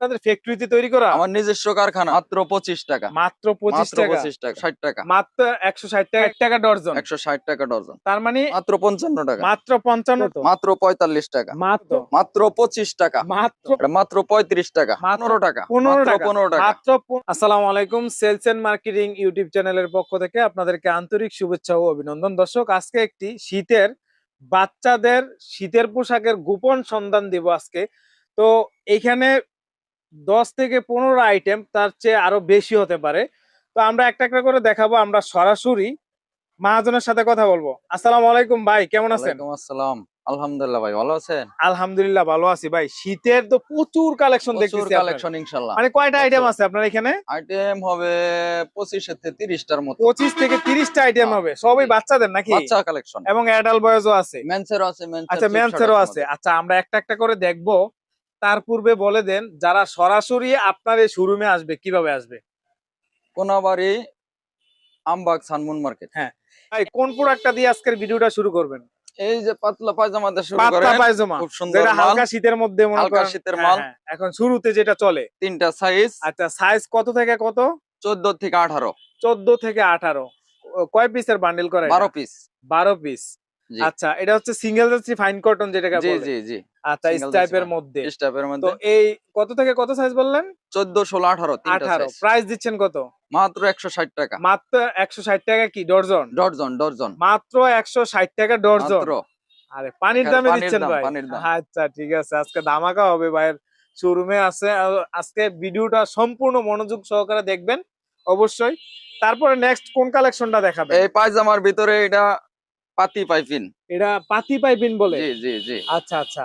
আপনাদের ফ্যাক্টরিতে তৈরি করা? আমার নিজস্ব কারখানা মাত্র পঁচিশ টাকা। মাত্র পঁচিশ টাকা? পঁচিশ টাকা ষাট টাকা। মাত্র একশো ষাট টাকা টাকা ডর্জন? একশো ষাট টাকা ডজন তার মানে মাত্র পঞ্চান্ন টাকা। মাত্র পঞ্চান্ন মাত্র পঁয়তাল্লিশ টাকা। মাত্র? মাত্র পঁচিশ টাকা। মাত্র? মাত্র পঁয়ত্রিশ টাকা। পনেরো টাকা। পনেরো টাকা। পনেরো টাকা। মাত্র আসসালামু আলাইকুম সেলস এন্ড মার্কেটিং ইউটিউব চ্যানেলের পক্ষ থেকে আপনাদেরকে আন্তরিক শুভেচ্ছা ও অভিনন্দন। দর্শক আজকে একটি শীতের বাচ্চাদের শীতের পোশাকের গোপন সন্ধান দিব আজকে। তো এইখানে দশ থেকে পনেরো আইটেম তার চেয়ে আরও বেশি হতে পারে। তো আমরা একটা একটা করে দেখাবো আমরা সরাসরি মহাজনের সাথে কথা বলব। আসসালামু আলাইকুম ভাই কেমন আছেন? আসসালাম। আলহামদুলিল্লাহ ভাই ভালো আছেন? আলহামদুলিল্লাহ ভালো আছি ভাই। শীতের তো প্রচুর কালেকশন দেখতেছি কালেকশন ইনশাল্লাহ মানে কয়টা আইটেম আছে আপনার এখানে? আইটেম হবে পঁচিশের থেকে তিরিশটার মতো। পঁচিশ থেকে তিরিশটা আইটেম হ্যাঁ। হবে। সবই বাচ্চাদের নাকি? বাচ্চা কালেকশন এবং অ্যাডাল্ট বয়সও আছে। মেন্সেরও আছে মেন্সের আচ্ছা মেন্সেরও আছে। আচ্ছা আমরা একটা একটা করে দেখব। তার পূর্বে বলে দেন যারা সরাসরি আপনার এই শোরুমে আসবে কীভাবে আসবে? Konabari Ambag Sunmoon market. ভাই কোন প্রোডাক্টটা দিয়ে আজকের ভিডিওটা শুরু করবেন? এই যে পাতলা পায়জামা দিয়ে শুরু পাতলা পায়জামা। খুব সুন্দর যেটা হালকা শীতের মধ্যে মনে হালকা শীতের হ্যাঁ, মাল। হ্যাঁ, এখন শুরুতে যেটা চলে। তিনটা সাইজ আচ্ছা সাইজ কত থেকে কত? চোদ্দ থেকে আঠারো। চোদ্দ থেকে আঠারো। কয় পিসের বান্ডেল করে বারো পিস বারো পিস জি। আচ্ছা এটা হচ্ছে সিঙ্গেল যাচ্ছি ফাইন কটন যেটাকে জি বলে। জি জি। আচ্ছা স্টাইপের মধ্যে। তো মধ্যে। এই কত থেকে কত সাইজ বললেন? চোদ্দ ষোলো আঠারো তিনটা আঠারো। size। প্রাইস দিচ্ছেন কত? মাত্র একশো ষাট টাকা। মাত্র একশো ষাট টাকা কি? ডর্জন? Dozen dozen. মাত্র একশো ষাট টাকা ডর্জন। মাত্র। আরে পানির হ্যাঁ, দামে দিচ্ছেন ভাই। আচ্ছা ঠিক আছে। আজকে দামাকা হবে ভাইয়ের শোরুমে আছে। আর আজকে ভিডিওটা সম্পূর্ণ মনোযোগ সহকারে দেখবেন অবশ্যই। তারপরে নেক্সট কোন কালেকশনটা দেখাবে এই পায়জামার ভিতরে এটা পাতি পাইপিন। এটা পাতি পাইপিন বলে? জি জি জি। আচ্ছা আচ্ছা।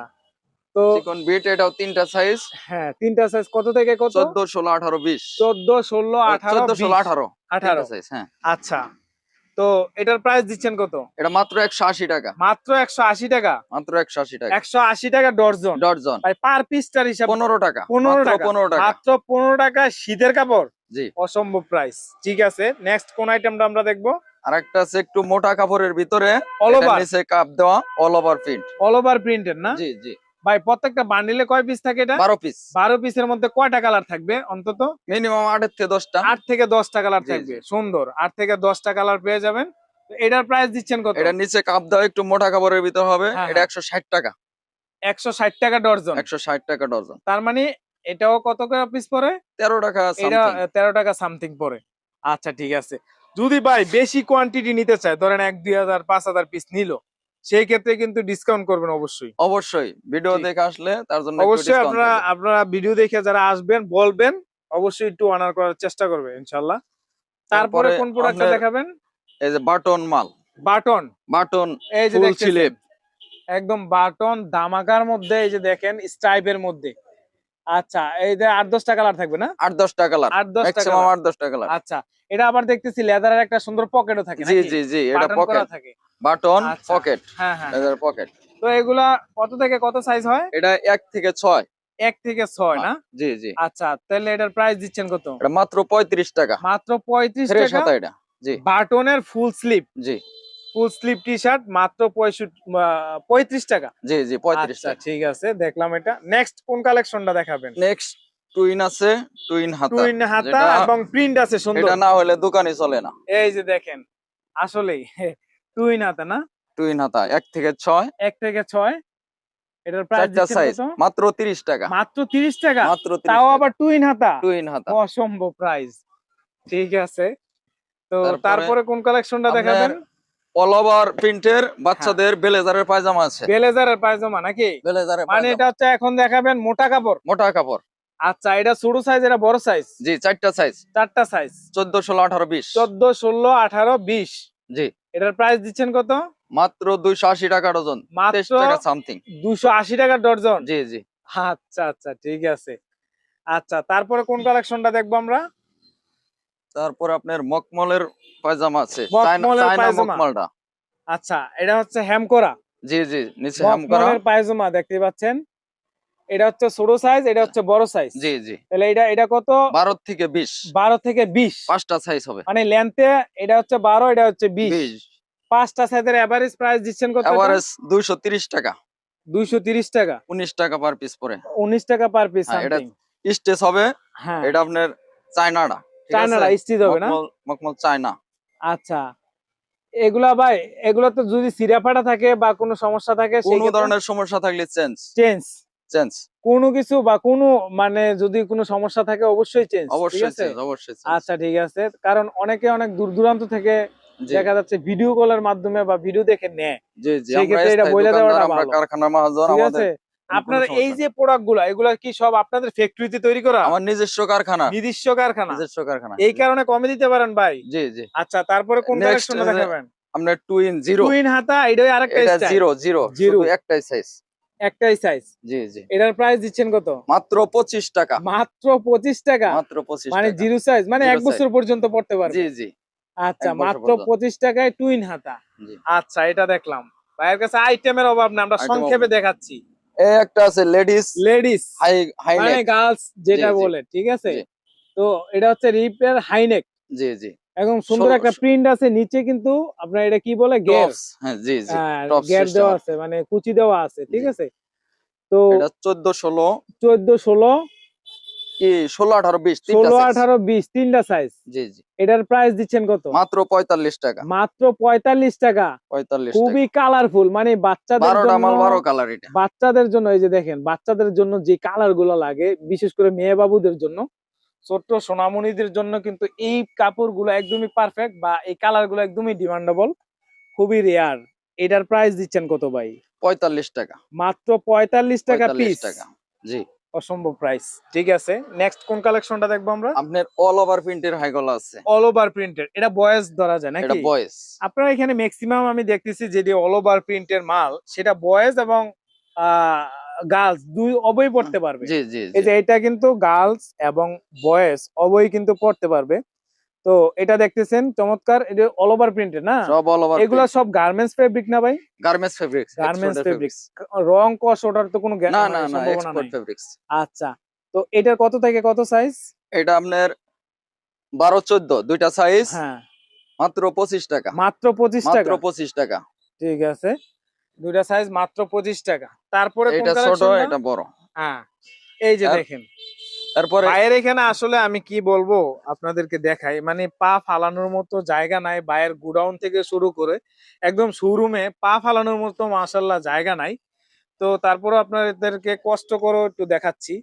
তো চিকন বিট এটাও তিনটা সাইজ হ্যাঁ তিনটা সাইজ কত থেকে কত? চোদ্দ ষোলো আঠারো বিশ। চোদ্দ ষোলো আঠারো চোদ্দ ষোলো বিশ। আঠারো। আঠারো। সাইজ হ্যাঁ। আচ্ছা। তো এটার প্রাইস দিচ্ছেন কত? এটা মাত্র একশো আশি টাকা। মাত্র একশো আশি টাকা? মাত্র একশো আশি টাকা। একশো আশি টাকা ডর্জন? ডর্জন। ভাই পার পিসটার হিসাব পনেরো টাকা। পনেরো মাত্র টাকা। পনেরো টাকা। মাত্র পনেরো টাকা শীতের কাপড়? জি। অসম্ভব প্রাইস ঠিক আছে নেক্সট কোন আইটেমটা আমরা দেখব? আর একটা আছে একটু মোটা কাপড়ের ভিতরে অল ওভার নিচে কাপ দেওয়া all over print all over printed না? জি জি। ভাই প্রত্যেকটা বান্ডিলে কয় পিস থাকে এটা? বারো পিস বারো পিসের মধ্যে কয়টা কালার থাকবে অন্তত? মিনিমাম আটের থেকে দশটা। আট থেকে দশটা কালার থাকবে সুন্দর। আট থেকে দশটা কালার পেয়ে যাবেন। তো এটার প্রাইস দিচ্ছেন কত? এটা নিচে কাপ দেওয়া একটু মোটা কাপড়ের ভিতর হবে হ্যাঁ, এটা হ্যাঁ। একশো ষাট টাকা। একশো ষাট টাকা ডর্জন। একশো ষাট টাকা ডজন তার মানে এটাও কত করে পিস পরে তেরো টাকা এটা something। তেরো টাকা সামথিং পরে আচ্ছা ঠিক আছে। যদি ভাই বেশি কোয়ান্টিটি নিতে চায় ধরেন এক দুই হাজার পাঁচ হাজার পিস নিল সেই ক্ষেত্রে কিন্তু ডিসকাউন্ট করবেন অবশ্যই। অবশ্যই ভিডিও দেখে আসলে তার জন্য অবশ্যই আপনারা আপনারা ভিডিও দেখে যারা আসবেন বলবেন অবশ্যই একটু অনার করার চেষ্টা করবে ইনশাল্লাহ তারপরে কোন প্রোডাক্টটা দেখাবেন? এই যে বাটন মাল। বাটন বাটন এই যে স্লিপ একদম বাটন দামাকার মধ্যে এই যে দেখেন স্ট্রাইপের মধ্যে। আচ্ছা এই যে আট দশটা কালার থাকবে না? আট দশটা কালার আট দশটা কালার আট দশটা কালার আচ্ছা এটা আবার দেখতেছি লেদারের একটা সুন্দর পকেটও থাকে জি জি জি এটা পকেট থাকে। বাটন আচ্ছা। পকেট হ্যাঁ হ্যাঁ। পকেট তো এগুলা কত থেকে কত সাইজ হয়? এটা এক থেকে ছয়। এক থেকে ছয় না? জি জি। আচ্ছা তাহলে এটার প্রাইস দিচ্ছেন কত? এটা মাত্র পঁয়ত্রিশ টাকা। মাত্র পঁয়ত্রিশ টাকা? এটা জি। বাটনের ফুল স্লিপ জি। ফুল স্লিপ টি শার্ট মাত্র পঁয়ষট্টি পঁয়ত্রিশ টাকা। জি জি পঁয়ত্রিশ আচ্ছা টাকা। ঠিক আছে দেখলাম এটা। নেক্সট কোন কালেকশনটা দেখাবেন? নেক্সট টুইন আছে টুইন হাতা টুইন হাতা এবং প্রিন্ট আছে সুন্দর। এটা না হলে দোকানে চলে না। এই যে দেখেন আসলেই টুইন হাতা না? টুইন হাতা এক থেকে ছয়। এক থেকে ছয়। এটার প্রাইস চারটা সাইজ মাত্র তিরিশ টাকা। মাত্র তিরিশ টাকা? মাত্র তাও আবার টুইন হাতা? টুইন হাতা। অসম্ভব প্রাইস ঠিক আছে। তো তারপরে কোন কালেকশনটা দেখাবেন? অল ওভার প্রিন্টের বাচ্চাদের ব্লেজারের পায়জামা আছে। ব্লেজারের পায়জামা নাকি? ব্লেজারের মানে এটা হচ্ছে এখন দেখাবেন মোটা কাপড়। মোটা কাপড়। আচ্ছা এটা ছোট সাইজ এটা বড় সাইজ জি চারটা সাইজ চারটা সাইজ চোদ্দ ষোলো আঠারো বিশ। চোদ্দ ষোলো আঠারো বিশ। জি। এটার প্রাইস দিচ্ছেন কত? মাত্র দুইশো আশি টাকা ডজন। তেইশ মাত্র টাকা সামথিং দুশো আশি টাকা ডর্জন জি জি। আচ্ছা আচ্ছা ঠিক আছে। আচ্ছা তারপরে কোন কালেকশনটা দেখব আমরা? তারপর আপনার মকমলের পায়জামা আছে চায়না। মকমলটা আচ্ছা এটা হচ্ছে হ্যাম করা। জি জি নিচে করা। পায়জামা দেখতে পাচ্ছেন? এটা হচ্ছে ছোট সাইজ এটা হচ্ছে বড় সাইজ জি জি। তাহলে এটা এটা কত? বারো থেকে বিশ। বারো থেকে বিশ। পাঁচটা সাইজ হবে। মানে লেন্থে এটা হচ্ছে বারো এটা হচ্ছে বিশ। বিশ। পাঁচটা সাইজের এভারেজ প্রাইস দিচ্ছেন কত এভারেজ দুইশো তিরিশ টাকা। দুইশো তিরিশ টাকা। উনিশ টাকা পার পিস পরে। উনিশ টাকা পার পিস হ্যাঁ, এটা স্টেজ হবে। হ্যাঁ। এটা আপনার চায়নাটা। ঠিক আছে? হবে না? মখমল চায়না। আচ্ছা। এগুলা ভাই এগুলা তো যদি সিরা ফাটা থাকে বা কোনো সমস্যা থাকে কোনো ধরনের সমস্যা থাকলে চেঞ্জ। চেঞ্জ। চেঞ্জ। কোনো কিছু বা কোনো মানে যদি কোনো সমস্যা থাকে অবশ্যই চেঞ্জ অবশ্যই চেঞ্জ অবশ্যই। আচ্ছা ঠিক আছে। কারণ অনেকে অনেক দূর দূরান্ত থেকে দেখা যাচ্ছে ভিডিও কলের মাধ্যমে বা ভিডিও দেখে নেয়। জি জি আমরা এটা বলে দেওয়াটা ভালো। কারখানার মহাজন আমাদের আপনার এই যে প্রোডাক্টগুলা এগুলা কি সব আপনাদের ফ্যাক্টরিতে তৈরি করা? আমার নিজস্ব কারখানা। নিজস্ব কারখানা? নিজস্ব কারখানা। এই কারণে কমে দিতে পারেন ভাই? জি জি। আচ্ছা তারপরে কোন কালেকশনটা uh, দেখাবেন? আপনার টুইন জিরো টুইন হাতা এটাই আরেকটা এটা জিরো জিরো জিরো একটাই সাইজ একটাই সাইজ জি জি। এটার প্রাইস দিচ্ছেন কত? মাত্র পঁচিশ টাকা। মাত্র পঁচিশ টাকা? মাত্র পঁচিশ মানে জিরো সাইজ মানে এক বছর পর্যন্ত পড়তে পারবে। জি জি। আচ্ছা মাত্র পর্যন্ত। পঁচিশ টাকায় টুইন হাতা। জি। আচ্ছা এটা দেখলাম। ভাইয়ের কাছে আইটেমের অভাব না আমরা সংক্ষেপে দেখাচ্ছি। এই একটা আছে লেডিস লেডিস হাই হাই মানে গার্লস যেটা। বলে ঠিক আছে? তো এটা হচ্ছে রিপের হাইনেক জি জি। একদম সুন্দর একটা প্রিন্ট আছে নিচে কিন্তু আপনার এটা কি বলে গ্যাপস হ্যাঁ জি জি top দেওয়া আছে। মানে কুচি দেওয়া আছে ঠিক আছে? তো এটা চোদ্দ ষোলো। চোদ্দ ষোলো কি ষোলো আঠারো বিশ ষোলো আঠারো বিশ তিনটা সাইজ জি জি। এটার প্রাইস দিচ্ছেন কত? মাত্র পঁয়তাল্লিশ টাকা। মাত্র পঁয়তাল্লিশ টাকা। পঁয়তাল্লিশ খুবই কালারফুল মানে বাচ্চাদের বাচ্চাদের জন্য এই যে দেখেন বাচ্চাদের জন্য যে কালারগুলো লাগে বিশেষ করে মেয়ে বাবুদের জন্য ছোট্ট সোনামণিদের জন্য কিন্তু এই কাপড়গুলো একদমই পারফেক্ট বা এই কালারগুলো একদমই ডিমান্ডেবল খুবই রেয়ার এটার প্রাইস দিচ্ছেন কত ভাই? পঁয়তাল্লিশ টাকা। মাত্র পঁয়তাল্লিশ টাকা পিস টাকা জি। অসম্ভব প্রাইস ঠিক আছে নেক্সট কোন কালেকশনটা দেখব আমরা? আপনার অল ওভার প্রিন্টের হাই গলা আছে। অল ওভার প্রিন্টের এটা বয়েস ধরা যায় নাকি এটা বয়েজ বয়েস আপনারা এখানে ম্যাক্সিমাম আমি দেখতেছি যে যে অল ওভার প্রিন্টের মাল সেটা বয়েজ এবং গার্লস দুই অবই পড়তে পারবে। জি জি এই যে এটা কিন্তু গার্লস এবং বয়েজ অবই কিন্তু পড়তে পারবে। তো এটা দেখতেছেন চমৎকার। এটা অল ওভার প্রিন্টের না? সব অল ওভার এগুলা সব গার্মেন্টস ফেব্রিক না ভাই? গার্মেন্টস ফেব্রিক্স গার্মেন্টস ফেব্রিক্স রং কস ওটার তো কোনো না মানে না না এক্সপোর্ট ফেব্রিক্স আচ্ছা তো এটার কত থেকে কত সাইজ এটা আপনার বারো চোদ্দ দুইটা সাইজ হ্যাঁ। মাত্র পঁচিশ টাকা। মাত্র পঁচিশ মাত্র টাকা। পঁচিশ টাকা। ঠিক আছে। দুইটা সাইজ মাত্র পঁচিশ টাকা। তারপরে এটা ছোট এটা বড়। হ্যাঁ। এই যে দেখেন। তারপরে ভাইয়ের এখানে আসলে আমি কি বলব আপনাদেরকে দেখাই। মানে পা ফালানোর মতো জায়গা নাই ভাইয়ের গুডাউন থেকে শুরু করে একদম শোরুমে পা ফালানোর মতো মাশাল্লাহ জায়গা নাই। তো তারপরে আপনাদেরকে কষ্ট করে একটু দেখাচ্ছি।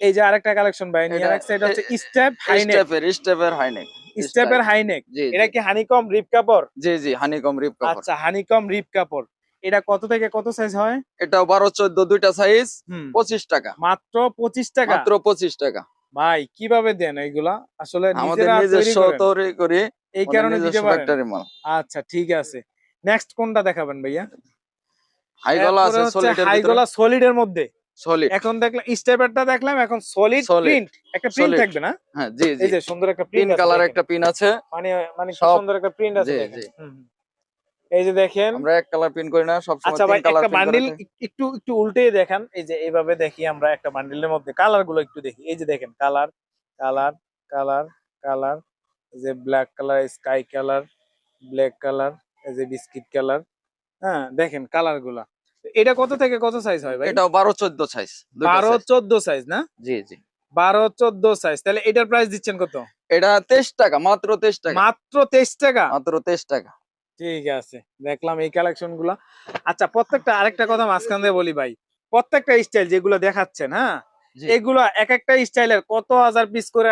এই যে আরেকটা কালেকশন ভাই নিয়ে রাখছে এটা হচ্ছে স্টেপ হাইনেক স্টেপের স্টেপের হাই নেক স্টেপের হাইনেক এটা কি হানিকম রিপ কাপড় জি জি হানিকম রিপ কাপড় আচ্ছা হানিকম রিপ কাপড় এটা কত থেকে কত সাইজ হয়? এটা বারো চোদ্দ দুইটা সাইজ পঁচিশ টাকা। মাত্র পঁচিশ টাকা? মাত্র পঁচিশ টাকা। ভাই কীভাবে দেন এইগুলা আসলে আমাদের নিজস্ব তৈরি করি এই কারণে দিতে পারেন। আচ্ছা ঠিক আছে। নেক্সট কোনটা দেখাবেন ভাইয়া? আছে সলিডের মধ্যে। সলিড এখন দেখলাম স্টেপারটা দেখলাম এখন সলিড. প্রিন্ট একটা প্রিন্ট থাকবে না? হ্যাঁ জি জি। এই যে সুন্দর একটা প্রিন্ট কালার একটা পিন আছে। মানে মানে সুন্দর একটা প্রিন্ট আছে জি, জি। এই যে দেখেন। আমরা এক কালার প্রিন্ট করি না সব সময় আচ্ছা ভাই একটা বান্ডিল একটু একটু উল্টে দেখান। এই যে এইভাবে দেখি আমরা একটা বান্ডিলের মধ্যে। কালারগুলো একটু দেখি। এই যে দেখেন কালার কালার কালার কালার যে black colour sky colour black colour এই যে বিস্কিট কালার হ্যাঁ দেখেন কালারগুলা। এটা কত থেকে কত সাইজ হয় ভাই? এটাও বারো চোদ্দ সাইজ বারো চোদ্দ সাইজ না? জি জি। বারো চোদ্দ সাইজ তাহলে এটার প্রাইস দিচ্ছেন কত? এটা তেইশ টাকা মাত্র তেইশ টাকা। মাত্র তেইশ টাকা? মাত্র তেইশ টাকা। ঠিক আছে দেখলাম এই কালেকশনগুলা। আচ্ছা প্রত্যেকটা আরেকটা কথা মাঝখান দিয়ে বলি ভাই। প্রত্যেকটা স্টাইল যেগুলো দেখাচ্ছেন হ্যাঁ। এগুলো এক একটা স্টাইলের কত হাজার পিস করে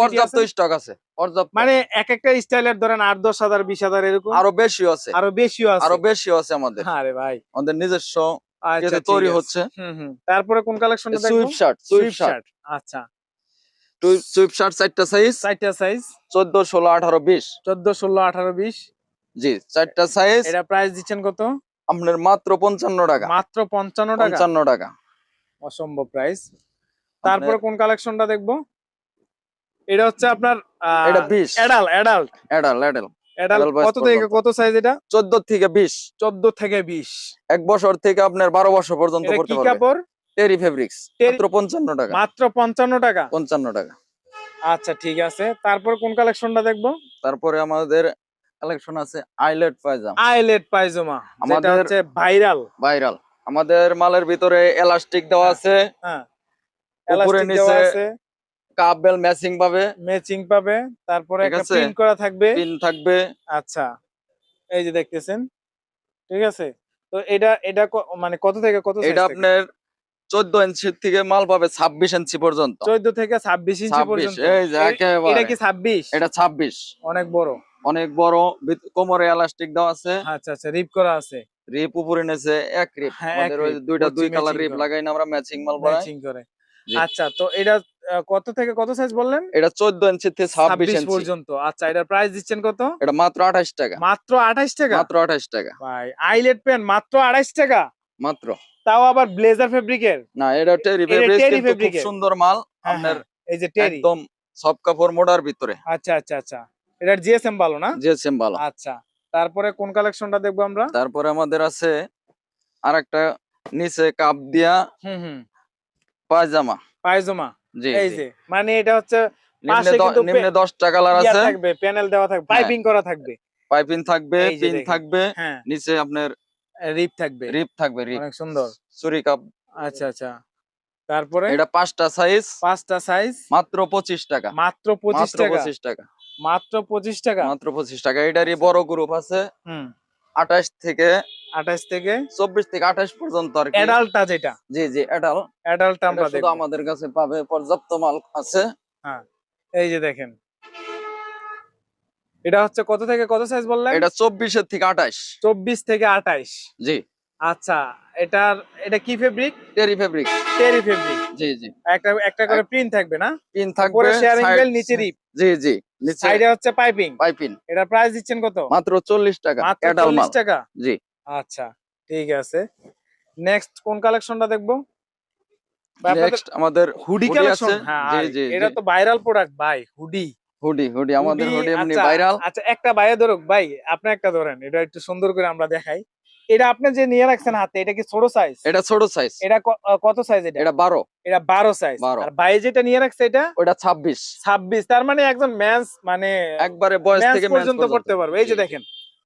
পর্যাপ্ত স্টক আছে মানে এক একটা স্টাইলের ধরেন আট দশ হাজার বিশ হাজার এরকম? আরও বেশি আছে। আরও বেশিও আছে। আরও বেশি আছে আমাদের। আরে ভাই। আমাদের নিজস্ব আচ্ছা তৈরি হচ্ছে। হুম হুম। তারপরে কোন collection sweep shirt sweep shirt আচ্ছা। সুইপ শার্ট চারটা সাইজ চারটা সাইজ চোদ্দ ষোলো আঠারো বিশ। চোদ্দ ষোলো আঠারো বিশ। জি চারটা সাইজ এটা প্রাইস দিচ্ছেন কত? আপনার মাত্র পঞ্চান্ন টাকা। মাত্র পঞ্চান্ন টাকা? পঞ্চান্ন টাকা। অসম্ভব প্রাইস তারপরে কোন কালেকশনটা দেখব? এটা হচ্ছে আপনার এটা বিশ। এডাল এডাল্ট এডাল এডাল এডাল কত থেকে কত সাইজ এটা? চোদ্দ থেকে বিশ। চোদ্দ থেকে বিশ। এক বছর থেকে আপনার বারো বছর পর্যন্ত করতে কাপড়? টেরি ফেব্রিক্স মাত্র টাকা। মাত্র টাকা? পঞ্চান্ন টাকা। আচ্ছা ঠিক আছে। তারপর কোন কালেকশনটা দেখব? তারপরে আমাদের কালেকশন আছে আইলেট পায়জাম। আইলেট পায়জামা যেটা আমাদের- হচ্ছে ভাইরাল। ভাইরাল। আমাদের মালের ভিতরে এলাস্টিক দেওয়া। আছে হ্যাঁ উপরে নিচে আছে। কাপ বেল ম্যাচিং পাবে। ম্যাচিং পাবে তারপরে একটা। প্রিন্ট করা থাকবে। পিন থাকবে। আচ্ছা এই যে দেখতেছেন ঠিক আছে? তো এটা এটা মানে কত থেকে কত এটা আপনার চোদ্দ ইঞ্চি থেকে মাল পাবে ছাব্বিশ ইঞ্চি পর্যন্ত। চোদ্দ থেকে ছাব্বিশ ইঞ্চি পর্যন্ত। এই যে একেবারে। এটা কি ছাব্বিশ? এটা ছাব্বিশ। অনেক বড়। অনেক বড় কোমরে এলাস্টিক দেওয়া আছে। আচ্ছা আচ্ছা রিপ করা আছে। রিপ উপরে নেছে এক রিপ হ্যাঁ, আমাদের ওই দুইটা দুই কালার রিপ লাগাই না আমরা ম্যাচিং মাল বানাই ম্যাচিং করে। আচ্ছা তো এটা কত থেকে কত সাইজ বললেন? এটা চোদ্দ ইঞ্চি থেকে ছাব্বিশ ইঞ্চি পর্যন্ত। আচ্ছা এটার প্রাইস দিচ্ছেন কত? এটা মাত্র আঠাশ টাকা। মাত্র আঠাইশ টাকা? মাত্র আঠাশ টাকা। ভাই আইলেট পেন মাত্র আড়াইশ টাকা? মাত্র। তাও আবার ব্লেজার ফেব্রিকের না এটা টেরি ফেব্রিক কিন্তু খুব সুন্দর মাল। হ্যাঁ, আপনার এই যে টেরি একদম সব কাপড় মোড়ার ভিতরে। আচ্ছা আচ্ছা আচ্ছা। এটার জিএসএম ভালো না? জিএসএম ভালো। আচ্ছা তারপরে কোন কালেকশনটা দেখব আমরা? তারপরে আমাদের আছে আরেকটা নিচে কাপ দিয়া হুম হুম। পায়জামা। পায়জামা? জি এই যে মানে এটা হচ্ছে নিম্নে পাশে দ- নিম্নে দশটা কালার আছে। থাকবে প্যানেল দেওয়া থাকবে পাইপিং করা থাকবে। পাইপিং থাকবে পিন থাকবে হ্যাঁ। নিচে আপনার রিপ থাকবে। রিপ থাকবে রিপ অনেক সুন্দর। চুরি কাপ আচ্ছা আচ্ছা। তারপরে? এটা পাঁচটা সাইজ পাঁচটা সাইজ মাত্র পঁচিশ টাকা। মাত্র পঁচিশ টাকা। পঁচিশ টাকা। মাত্র পঁচিশ টাকা। মাত্র পঁচিশ টাকা। এটারই বড় গ্রুপ আছে। হুম। আঠাশ থেকে আঠাশ থেকে চব্বিশ থেকে আঠাশ পর্যন্ত আর অ্যাডাল্টটা যেটা। জি জি এটাও অ্যাডাল্টটা আমরা শুধু আমাদের কাছে পাবে পর্যাপ্ত মাল আছে। হ্যাঁ এই যে দেখেন। এটা হচ্ছে কত থেকে কত সাইজ বললেন? এটা চব্বিশের থেকে আঠাশ। চব্বিশ থেকে আঠাইশ জি। আচ্ছা এটার এটা কি fabric terry fabric terry fabric জি জি। একটা একটা করে প্রিন্ট থাকবে না? উপরে থাকবে শেয়ারিং বেল নিচে রিপ জি জি নিচে সাইডে হচ্ছে পাইপিং পাইপিং এটা প্রাইস দিচ্ছেন কত? মাত্র চল্লিশ টাকা মাত্র 40 টাকা? জি। আচ্ছা ঠিক আছে। নেক্সট কোন কালেকশনটা দেখব? নেক্সট আমাদের হুডি কালেকশন হ্যাঁ জি, জি, এটা তো ভাইরাল প্রোডাক্ট ভাই হুডি হুডি হুডি আমাদের হুডি এমনি আচ্ছা, ভাইরাল আচ্ছা একটা বাইরে ধরুক ভাই আপনি একটা ধরেন এটা একটু সুন্দর করে আমরা দেখাই। এটা আপনি যে নিয়ে রাখছেন হাতে এটা কি ছোট সাইজ এটা ছোট সাইজ এটা কত সাইজ এটা? এটা বারো। এটা বারো সাইজ 12 আর ভাই যেটা নিয়ে রাখছে এটা? ওটা ছাব্বিশ। ছাব্বিশ। তার মানে একজন ম্যান্স মানে একবারে বয়স থেকে পর্যন্ত করতে পারবে। এই যে দেখেন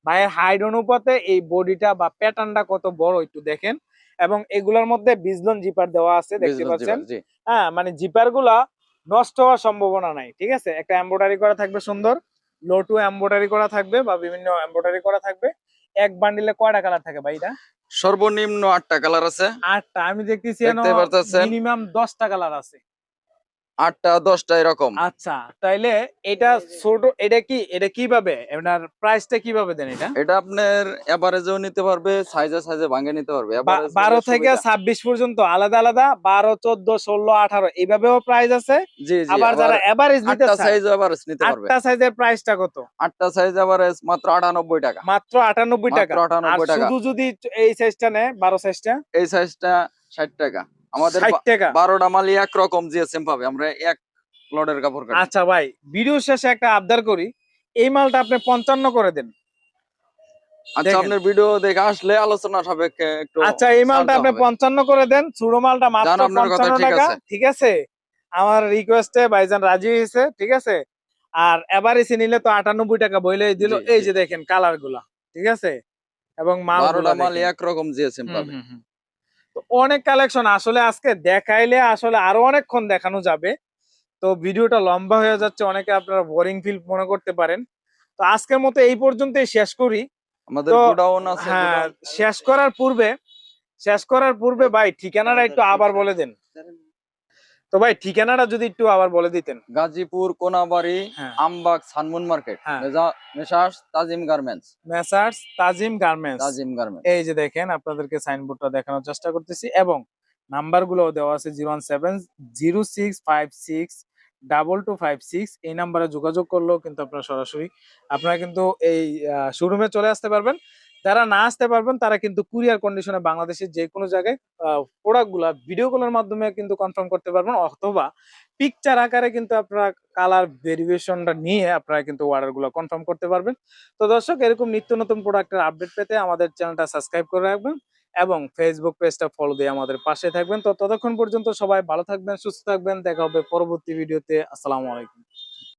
ভাইয়ের হাইট অনুপাতে এই বডিটা বা প্যাটার্নটা কত বড় একটু দেখেন। এবং এগুলোর মধ্যে বিজলন জিপার দেওয়া আছে দেখতে পাচ্ছেন? হ্যাঁ মানে জিপারগুলা নষ্ট হওয়ার সম্ভাবনা নাই ঠিক আছে? একটা এমব্রয়ডারি করা থাকবে সুন্দর লোটু এমব্রয়ডারি করা থাকবে বা বিভিন্ন এমব্রয়ডারি করা থাকবে। এক বান্ডিলে কয়টা কালার থাকে ভাই এটা? সর্বনিম্ন আটটা কালার আছে। আটটা। আমি দেখতেছি মিনিমাম দশটা কালার আছে। আটটা দশটা এরকম। আচ্ছা তাইলে এটা ছোট এটা কি এটা কীভাবে? এটার প্রাইসটা কীভাবে দেন এটা? এটা আপনার এভারেজেও নিতে পারবে সাইজে সাইজে ভাঙে নিতে পারবে। বারো থেকে। ছাব্বিশ পর্যন্ত আলাদা আলাদা বারো চোদ্দ ষোলো আঠারো এইভাবেও প্রাইস আছে। জি জি আবার যারা এভারেজ নিতে সাইজ এভারেজ নিতে পারবে। আটটা সাইজের প্রাইসটা কত? আটটা সাইজ এভারেজ মাত্র আটানব্বই টাকা। মাত্র আটানব্বই টাকা। 98 টাকা। শুধু যদি এই সাইজটা নেয় বারো সাইজটা এই সাইজটা ষাট টাকা। আমাদের বারোটা মালই একরকম জিএসএম পাবে। আমরা এক লডের কাপড় কাটি। আচ্ছা ভাই ভিডিও শেষে একটা আবদার করি। এই মালটা আপনি পঞ্চান্ন করে দেন। আচ্ছা আপনার ভিডিও দেখে আসলে আলোচনা সাপেক্ষে একটু আচ্ছা এই মালটা আপনি হবে। পঞ্চান্ন করে দেন। চুড়ো মালটা মাত্র ঠিক টাকা। আছে। ঠিক আছে? আমার রিকোয়েস্টে ভাইজান রাজি হয়েছে ঠিক আছে? আর নিলে তো আটানব্বই টাকা বইলে দিল। এই যে দেখেন কালারগুলা ঠিক আছে? এবং মাল মাল একরকম জিএসএম পাবে। অনেক কালেকশন আসলে আজকে দেখাইলে আসলে আরও অনেকক্ষণ দেখানো যাবে। তো ভিডিওটা লম্বা হয়ে যাচ্ছে অনেকে আপনারা বোরিং ফিল মনে করতে পারেন। তো আজকের মতো এই পর্যন্তই শেষ করি। আমাদের গোডাউন আছে হ্যাঁ শেষ করার পূর্বে শেষ করার পূর্বে ভাই ঠিকানাটা একটু আবার বলে দেন। তো ভাই ঠিকানাটা যদি একটু আবার বলে দিতেন। গাজীপুর কোনাবাড়ি হ্যাঁ। Ambag Sunmoon market. হ্যাঁ। Messrs Tajim garments. Messrs Tajim garments. Tajim garments. এই যে দেখেন আপনাদেরকে সাইনবোর্ডটা দেখানোর চেষ্টা করতেছি এবং নাম্বারগুলো দেওয়া আছে zero one seven zero six five six double two five six. এই নাম্বারে যোগাযোগ করলেও কিন্তু আপনারা সরাসরি আপনারা কিন্তু এই শোরুমে চলে আসতে পারবেন। যারা না আসতে পারবেন, তারা কিন্তু কুরিয়ার কন্ডিশনে বাংলাদেশের যে কোনো জায়গায় প্রোডাক্টগুলা ভিডিও কলের মাধ্যমে কিন্তু কনফার্ম করতে পারবেন, অথবা পিকচার আকারে কিন্তু আপনারা কালার ভেরিয়েশনটা নিয়ে আপনারা কিন্তু অর্ডারগুলো কনফার্ম করতে পারবেন। তো দর্শক, এরকম নিত্য নতুন প্রোডাক্টের আপডেট পেতে আমাদের চ্যানেলটা সাবস্ক্রাইব করে রাখবেন এবং ফেসবুক পেজটা ফলো দিয়ে আমাদের পাশে থাকবেন। তো ততক্ষণ পর্যন্ত সবাই ভালো থাকবেন, সুস্থ থাকবেন, দেখা হবে পরবর্তী ভিডিওতে আসসালামু আলাইকুম।